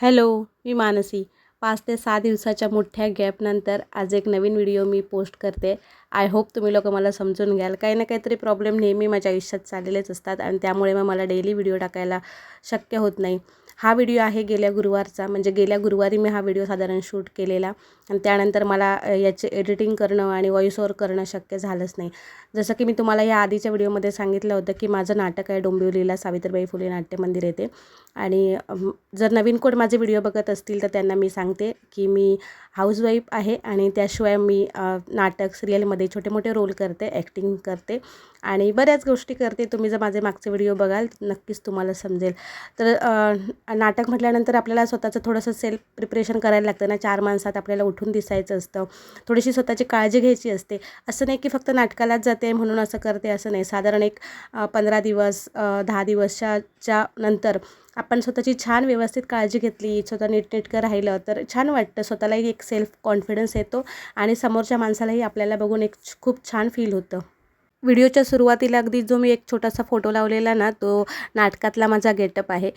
Hello मी मानसी. पाच ते सहा दिवसाच्या मोठ्या गॅपनंतर आज एक नवीन व्हिडिओ मी पोस्ट करते. आय होप तुम्ही लोक मला समजून घ्याल. काही ना काहीतरी प्रॉब्लेम नेहमी माझ्या आयुष्यात चाललेलेच असतात आणि त्यामुळे मग मला डेली व्हिडिओ टाकायला शक्य होत नाही. हा व्हिडिओ आहे गेल्या गुरुवारचा. म्हणजे गेल्या गुरुवारी मी हा व्हिडिओ साधारण शूट केलेला. आणि त्यानंतर मला याचे एडिटिंग करणं आणि व्हॉइस ओवर करणं शक्य झालंच नाही. जसं की मी तुम्हाला या आधीच्या व्हिडिओमध्ये सांगितलं होतं की माझं नाटक आहे डोंबिवलीला सावित्रीबाई फुले नाट्य मंदिर येते आणि जर नवीन कोण माझे व्हिडिओ बघत असतील तर त्यांना मी सांगते की मी हाऊसवाईफ आहे आणि त्याशिवाय मी नाटक सिरियलमध्ये छोटे मोठे रोल करते ॲक्टिंग करते आणि बऱ्याच गोष्टी करते. तुम्ही जर माझे मागचे व्हिडिओ बघाल नक्कीच तुम्हाला समजेल. तर नाटक म्हटल्यानंतर आपल्याला स्वतःचं थोडंसं सेल्फ प्रिपरेशन करायला लागतं ना. चार माणसात आपल्याला उठून दिसायचं असतं. थोडीशी स्वतःची काळजी घ्यायची असते. असं नाही की फक्त नाटकालाच जाते म्हणून असं करते असं नाही. साधारण एक पंधरा दिवस दहा दिवसच्या नंतर आपण स्वतःची छान व्यवस्थित काळजी घेतली स्वतः नीटनेटकं राहिलं तर छान वाटतं. स्वतःलाही एक सेल्फ कॉन्फिडन्स येतो आणि समोरच्या माणसालाही आपल्याला बघून एक खूप छान फील होतं. व्हिडिओच्या सुरुवातीला अगदी जो मी एक छोटासा फोटो लावलेला ना तो नाटकातला माझा गेटअप आहे.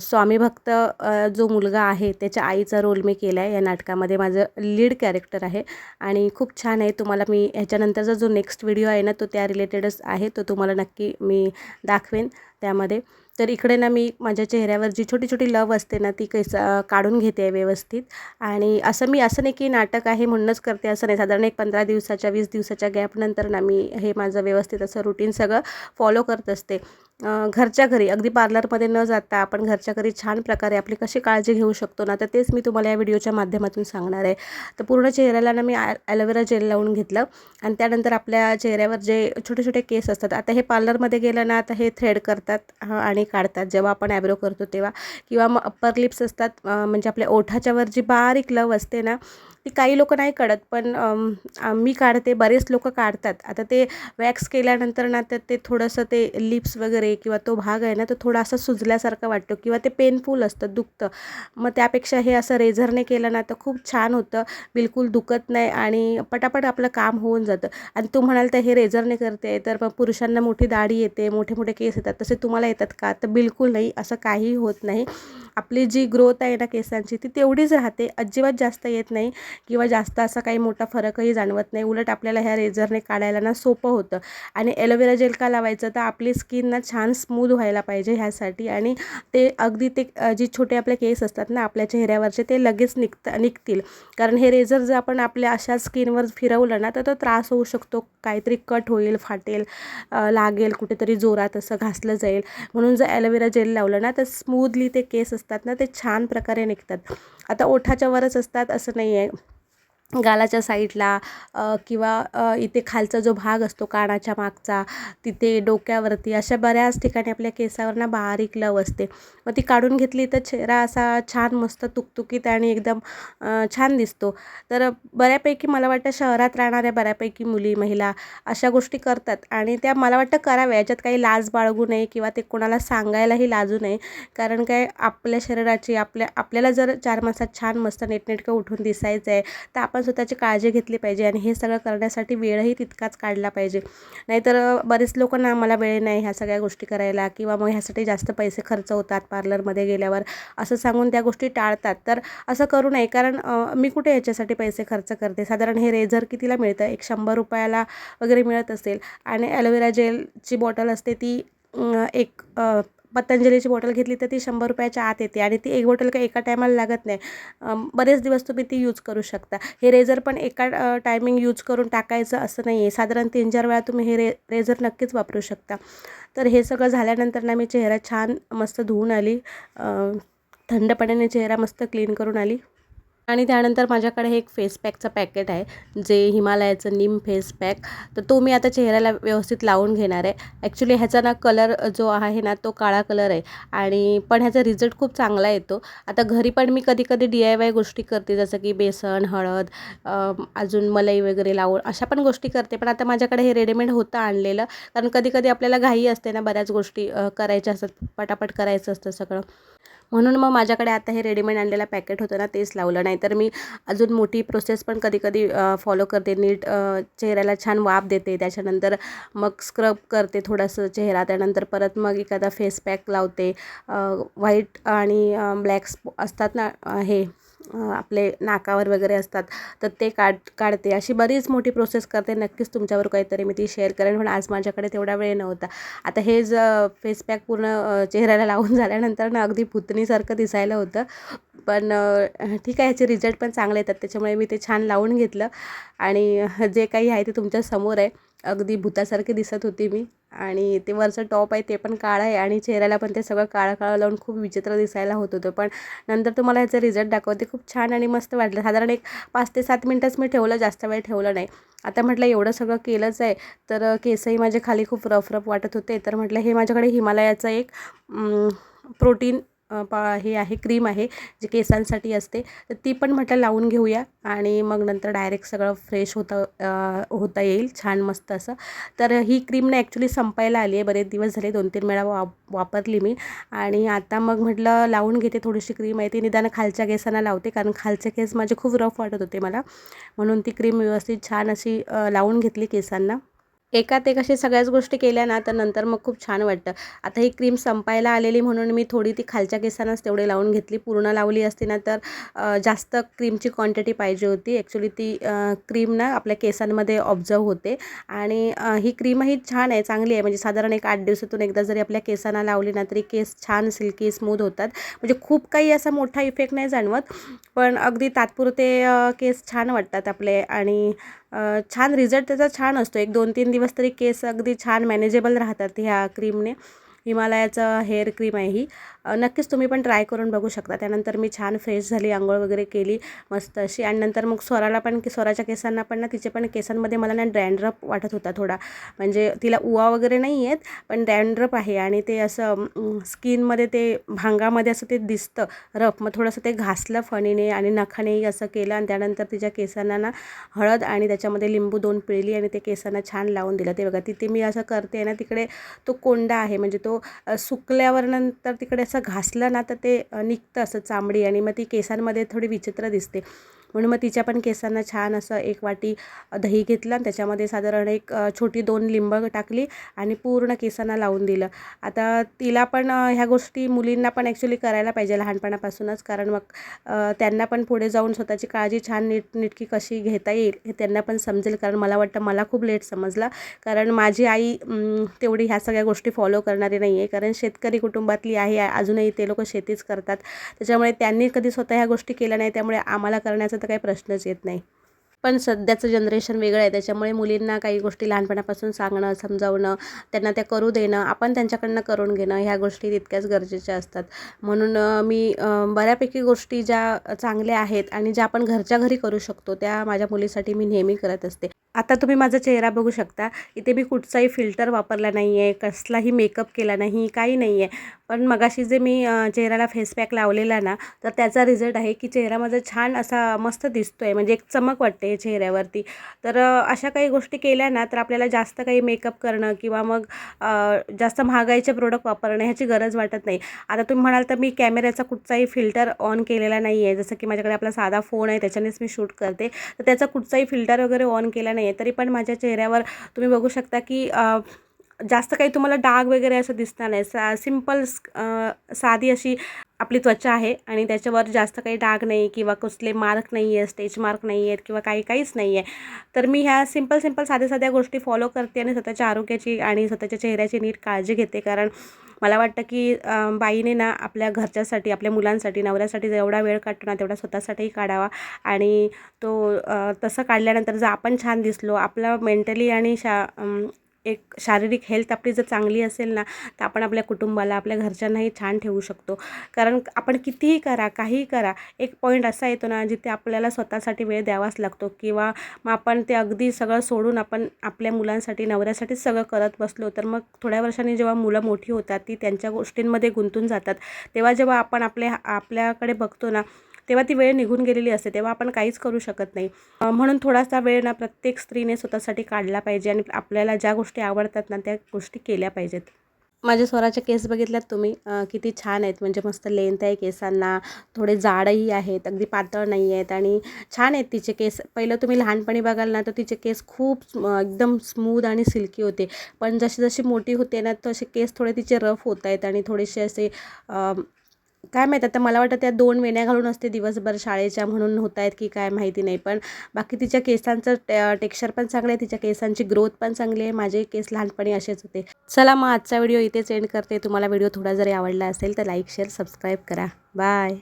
स्वामी भक्त जो मुलगा आहे त्याच्या आईचा रोल मी केला आहे या नाटकामध्ये माझं लीड कॅरेक्टर आहे. आणि खूप छान आहे. तुम्हाला मी ह्याच्यानंतरचा जो नेक्स्ट व्हिडिओ आहे ना तो त्या रिलेटेडच आहे. तो तुम्हाला नक्की मी दाखवेन त्यामध्ये. तर इकडे ना मी माझ्या चेहऱ्यावर जी छोटी छोटी लव असते ना ती कैस काढून घेते आहे व्यवस्थित. आणि असं मी असं नाही की नाटक आहे म्हणूनच करते असं नाही. साधारण एक पंधरा दिवसाच्या वीस दिवसाच्या गॅपनंतर ना मी हे माझं व्यवस्थित असं रुटीन सगळं फॉलो करत असते. घरच्या घरी अगदी पार्लरमध्ये न जाता आपण घरच्या घरी छान प्रकारे आपली कशी काळजी घेऊ शकतो ना तर तेच मी तुम्हाला या व्हिडिओच्या माध्यमातून सांगणार आहे. तर पूर्ण चेहऱ्याला ना मी ॲलोवेरा जेल लावून घेतलं आणि त्यानंतर आपल्या चेहऱ्यावर जे छोटे छोटे केस असतात आता हे पार्लरमध्ये गेलं ना आता हे थ्रेड करतात आणि काढतात. जेव्हा आपण ॲब्रो करतो तेव्हा किंवा मग अप्पर लिप्स असतात म्हणजे आपल्या ओठाच्यावर जी बारीक लव असते ना ती काही लोक नाही काढत पण मी काढते बरेच लोक काढतात. आता ते वॅक्स केल्यानंतर ना तर ते थोडंसं ते लिप्स वगैरे किंवा तो भाग आहे ना तो थोडासा सुजल्यासारखा वाटतो किंवा ते पेनफुल असतं दुखतं. मग त्यापेक्षा हे असं रेझरने केलं ना तर खूप छान होतं. बिलकुल दुखत नाही आणि पटापट आपलं काम होऊन जातं. आणि तू म्हणाल तर हे रेझरने करते तर मग पुरुषांना मोठी दाढी येते मोठे मोठे केस येतात तसे तुम्हाला येतात का? तर बिलकुल नाही असं काहीही होत नाही. आपली जी ग्रोथ आहे ना केसांची ती तेवढीच राहते. अजिबात जास्त येत नाही किंवा जास्त असा काही मोठा फरकही जाणवत नाही. उलट आपल्याला ह्या रेझरने काढायला ना सोपं होतं. आणि एलोवेरा जेल का लावायचं? तर आपली स्किन ना छान स्मूद व्हायला पाहिजे ह्यासाठी. आणि ते अगदी ते जे जी छोटे आपले केस असतात ना आपल्या चेहऱ्यावरचे ते लगेच निघत निघतील. कारण हे रेझर जर आपण आपल्या अशा स्किनवर फिरवलं ना तर तो त्रास होऊ शकतो. काहीतरी कट होईल फाटेल लागेल कुठेतरी जोरात असं घासलं जाईल. म्हणून जर ॲलोवेरा जेल लावलं ना तर स्मूदली ते केस असतात ना ते छान प्रकारे निघतात. आता ओठाच्या वरच असतात असं नाही आहे गालाच्या साईडला किंवा इथे खालचा जो भाग असतो कानाच्या मागचा तिथे डोक्यावरती अशा बऱ्याच ठिकाणी आपल्या केसावर ना बारीक लव असते. मग ती काढून घेतली तर चेहरा असा छान मस्त तुकतुकीत आणि एकदम छान दिसतो. तर बऱ्यापैकी मला वाटतं शहरात राहणाऱ्या बऱ्यापैकी मुली महिला अशा गोष्टी करतात. आणि त्या मला वाटतं कराव्या याच्यात काही लाज बाळगू नये किंवा ते कोणाला सांगायलाही लाजू नये. कारण काय आपल्या शरीराची आपल्या आपल्याला जर चार माणसात छान मस्त नीटनेटकं उठून दिसायचं आहे तर आपण स्वतःची काळजी घेतली पाहिजे आणि हे सगळं करण्यासाठी वेळही तितकाच काढला पाहिजे. नाहीतर बरेच लोक ना वेळ नाही ह्या सगळ्या गोष्टी करायला किंवा मग ह्यासाठी जास्त पैसे खर्च होतात पार्लरमध्ये गेल्यावर. असं सांगून त्या गोष्टी टाळतात. तर असं करू नये. कारण मी कुठे याच्यासाठी पैसे खर्च करते? साधारण हे रेझर कितीला मिळतं? एक शंभर रुपयाला वगैरे मिळत असेल. आणि ॲलोवेरा जेलची बॉटल असते ती एक पतंजलीची बॉटल घेतली तर ती शंभर रुपयाच्या आत येते आणि ती एक बॉटल काही एका टायमाला लागत नाही. बरेच दिवस तुम्ही ती यूज करू शकता. हे रेझर पण एका टायमिंग यूज करून टाकायचं असं नाही आहे साधारण तीन चार वेळा तुम्ही हे रे रेझर नक्कीच वापरू शकता. तर हे सगळं झाल्यानंतर ना मी चेहरा छान मस्त धुवून आली. अ, थंड पाण्याने चेहरा मस्त क्लीन करून आली. आणि त्यानंतर माझ्याकडे हे एक फेस पॅकचं पॅकेट आहे जे हिमालयाचं निम फेस पॅक तर तो मी आता चेहऱ्याला व्यवस्थित लावून घेणार आहे. ॲक्च्युली ह्याचा ना कलर जो आहे ना तो काळा कलर आहे. आणि पण ह्याचा रिझल्ट खूप चांगला येतो. आता घरी पण मी कधी कधी डी आय वाय गोष्टी करते जसं की बेसन हळद अजून मलाई वगैरे लावून अशा पण गोष्टी करते. पण आता माझ्याकडे हे रेडीमेड होतं आणलेलं. कारण कधी कधी आपल्याला घाई असते ना बऱ्याच गोष्टी करायच्या असतात पटापट करायचं असतं सगळं. म्हणून मग माझ्याकडे आता हे रेडीमेड आणलेलं पॅकेट होतं ना तेच लावलं. नाही तर मी अजून मोठी प्रोसेस पण कधी कधी फॉलो करते. नीट चेहऱ्याला छान वाफ देते. त्याच्यानंतर मग स्क्रब करते थोडंसं चेहरा. त्यानंतर परत मग एखादा फेस पॅक लावते. व्हाईट आणि ब्लॅक असतात ना हे आपले नाकावर वगैरे असतात तर ते काढ काढते. अशी बरीच मोठी प्रोसेस करते. नक्कीच तुमच्यावर काहीतरी मी ती शेअर करेन. पण आज माझ्याकडे तेवढा वेळ नव्हता. आता हे ज फेस पॅक पूर्ण चेहऱ्याला लावून झाल्यानंतर ना अगदी भुतनीसारखं दिसायला होतं. पण ठीक आहे याचे रिझल्ट पण चांगले येतात. त्याच्यामुळे मी ते छान लावून घेतलं. आणि जे काही आहे ते तुमच्यासमोर आहे. अगदी भूतासारखी दिसत होती मी. आणि ते वरचं टॉप आहे ते पण काळं आहे आणि चेहऱ्याला पण ते सगळं काळं काळं लावून खूप विचित्र दिसायला होत होतं. पण नंतर तुम्हाला ह्याचा रिझल्ट दाखवते. खूप छान आणि मस्त वाटलं. साधारण एक पाच ते सात मिनटंच मी ठेवलं. जास्त वेळ ठेवलं नाही. आता म्हटलं एवढं सगळं केलंच आहे. तर केसही माझे खाली खूप रफ रफ वाटत होते. तर म्हटलं हे माझ्याकडे हिमालयाचं एक प्रोटीन पा हे आहे क्रीम आहे जी केसांसाठी असते तर ती पण म्हटलं लावून घेऊया आणि मग नंतर डायरेक्ट सगळं फ्रेश होतं होता येईल छान मस्त असं. तर ही क्रीम ना ॲक्च्युली संपायला आली आहे बरेच दिवस झाले दोन तीन वेळा वा वापरली मी आणि आता मग म्हटलं लावून घेते थोडीशी क्रीम आहे ती निदान खालच्या केसांना लावते कारण खालचे केस माझे खूप रफ वाटत होते मला. म्हणून ती क्रीम व्यवस्थित छान अशी लावून घेतली केसांना. एकात एक अशी सगळ्याच गोष्टी केल्या ना तर नंतर मग खूप छान वाटतं. आता ही क्रीम संपायला आलेली म्हणून मी थोडी ती खालच्या केसांनाच तेवढी लावून घेतली. पूर्ण लावली असती ना तर जास्त क्रीमची क्वांटिटी पाहिजे होती. ॲक्च्युली ती क्रीम ना आपल्या केसांमध्ये ऑब्झर्व होते. आणि ही क्रीमही छान आहे चांगली आहे. म्हणजे साधारण एक आठ दिवसातून एकदा जरी आपल्या केसांना लावली ना तरी केस छान सिल्की स्मूथ होतात. म्हणजे खूप काही असा मोठा इफेक्ट नाही जाणवत पण अगदी तात्पुरते केस छान वाटतात आपले. आणि छान रिझल्ट त्याचा छान असतो. एक दोन तीन दिवस तरी केस अगदी छान मॅनेजेबल राहतात ह्या क्रीमने हिमालयाचं हेअर क्रीम आहे ही. नक्कीच तुम्ही पण ट्राय करून बघू शकता. त्यानंतर मी छान फ्रेश झाली आंघोळ वगैरे केली मस्त अशी. आणि नंतर मग स्वराला पण की स्वराच्या केसांना पण ना तिचे पण केसांमध्ये मला ना ड्रँड्रप वाटत होता थोडा. म्हणजे तिला उवा वगैरे नाही आहेत पण ड्रँड्रप आहे. आणि ते असं स्किनमध्ये ते भांगामध्ये असं ते दिसतं रफ. मग थोडंसं ते घासलं फणीने आणि नखानेही असं केलं. आणि त्यानंतर तिच्या केसांना ना हळद आणि त्याच्यामध्ये लिंबू दोन पिळली आणि ते केसांना छान लावून दिलं. ते बघा तिथे मी असं करते ना तिकडे तो कोंडा आहे. म्हणजे तो सुकल्यावर नंतर तिकडे असं घासलं ना तर ते निघतं असं चामडी आणि मग ती केसांमध्ये थोडी विचित्र दिसते. म्हणून मग तिच्या पण केसांना छान असं एक वाटी दही घेतलं आणि त्याच्यामध्ये साधारण एक छोटी दोन लिंब टाकली आणि पूर्ण केसांना लावून दिलं. आता तिला पण ह्या गोष्टी मुलींना पण ॲक्च्युली करायला पाहिजे लहानपणापासूनच कारण मग त्यांना पण पुढे जाऊन स्वतःची काळजी छान नीट नीटकी कशी घेता येईल हे त्यांना पण समजेल. कारण मला वाटतं मला खूप लेट समजला. कारण माझी आई तेवढी ह्या सगळ्या गोष्टी फॉलो करणारी नाही आहे कारण शेतकरी कुटुंबातली आहे अजूनही ते लोक शेतीच करतात. त्याच्यामुळे त्यांनी कधी स्वतः ह्या गोष्टी केल्या नाही त्यामुळे आम्हाला करण्याचा तर काही प्रश्नच येत नाही. पण सध्याचं जनरेशन वेगळं आहे. त्याच्यामुळे मुलींना काही गोष्टी लहानपणापासून सांगणं समजावणं त्यांना त्या करू देणं आपण त्यांच्याकडनं करून घेणं ह्या गोष्टी तितक्याच गरजेच्या असतात. म्हणून मी बऱ्यापैकी गोष्टी ज्या चांगल्या आहेत आणि ज्या आपण घरच्या घरी करू शकतो त्या माझ्या मुलीसाठी मी नेहमी करत असते. आता तुम्ही माझा चेहरा बघू शकता. इथे मी कुठचाही फिल्टर वापरला नाही आहे कसलाही मेकअप केला नाही काही नाही आहे पण मगाशी जे मी चेहऱ्याला फेस पॅक लावलेला ना तर त्याचा रिझल्ट आहे की चेहरा माझा छान असा मस्त दिसतो आहे म्हणजे एक चमक वाटते चेहऱ्यावरती. तर अशा काही गोष्टी केल्या ना तर आपल्याला जास्त काही मेकअप करणं किंवा मग जास्त महागाईचे प्रोडक्ट वापरणं ह्याची गरज वाटत नाही. आता तुम्ही म्हणाल तर मी कॅमेऱ्याचा कुठचाही फिल्टर ऑन केलेला नाही आहे जसं की माझ्याकडे आपला साधा फोन आहे त्याच्यानेच मी शूट करते. तर त्याचा कुठचाही फिल्टर वगैरे ऑन केला नाही. आहे तरी पण माझ्या चेहऱ्यावर तुम्ही बघू शकता की जास्त काही तुम्हाला डाग वगैरे असं दिसणार नाही. सा सिंपल साधी अशी आपली त्वचा आहे आणि त्याच्यावर जास्त काही डाग नाही किंवा कसले मार्क नाही आहे स्टेज मार्क नाही आहेत किंवा काही काहीच नाही आहे तर मी ह्या सिंपल सिंपल साध्या साध्या गोष्टी फॉलो करते आणि स्वतःच्या आरोग्याची आणि स्वतःच्या चेहऱ्याची नीट काळजी घेते. कारण मला वाटतं की बाईने ना आपल्या घरच्यासाठी आपल्या मुलांसाठी नवऱ्यासाठी जेवढा वेळ काढतो ना तेवढा स्वतःसाठीही काढावा. आणि तो तसं काढल्यानंतर जर आपण छान दिसलो आपलं मेंटली आणि शा एक शारीरिक हेल्थ आपली जर चांगली असेल ना तर आपण आपल्या कुटुंबाला आपल्या घरच्यांनाही छान ठेवू शकतो. कारण आपण कितीही करा काहीही करा एक पॉईंट असा येतो ना जिथे आपल्याला स्वतःसाठी वेळ द्यावाच लागतो. किंवा मग आपण ते अगदी सगळं सोडून आपण आपल्या मुलांसाठी नवऱ्यासाठीच सगळं करत बसलो तर मग थोड्या वर्षांनी जेव्हा मुलं मोठी होतात ती त्यांच्या गोष्टींमध्ये गुंतून जातात. तेव्हा जेव्हा आपण आपल्या आपल्याकडे बघतो ना तेव्हा ती वेळ निघून गेलेली असते तेव्हा आपण काहीच करू शकत नाही. म्हणून थोडासा वेळ ना प्रत्येक स्त्रीने स्वतःसाठी काढला पाहिजे आणि आपल्याला ज्या गोष्टी आवडतात ना त्या गोष्टी केल्या पाहिजेत. माझ्या स्वराचे केस बघितल्यात तुम्ही? किती छान आहेत. म्हणजे मस्त लेंथ आहे केसांना थोडे जाडही आहेत अगदी पातळ नाही आहेत आणि छान आहेत तिचे केस. पहिलं तुम्ही लहानपणी बघाल ना तर तिचे केस खूप एकदम स्मूद आणि सिल्की होते. पण जशी जशी मोठी होते ना तसे केस थोडे तिचे रफ होत आहेत आणि थोडेसे असे काय माहीत आता मला वाटतं त्या दोन वेण्या घालून असते दिवसभर शाळेच्या म्हणून होत आहेत की काय माहिती नाही पण बाकी तिच्या केसांचं टे टेक्स्चर पण चांगलं आहे तिच्या केसांची ग्रोथ पण चांगली आहे माझे केस लहानपणी असेच होते. चला मग आजचा व्हिडिओ इथेच एंड करते. तुम्हाला व्हिडिओ थोडा जरी आवडला असेल तर लाईक शेअर सबस्क्राईब करा. बाय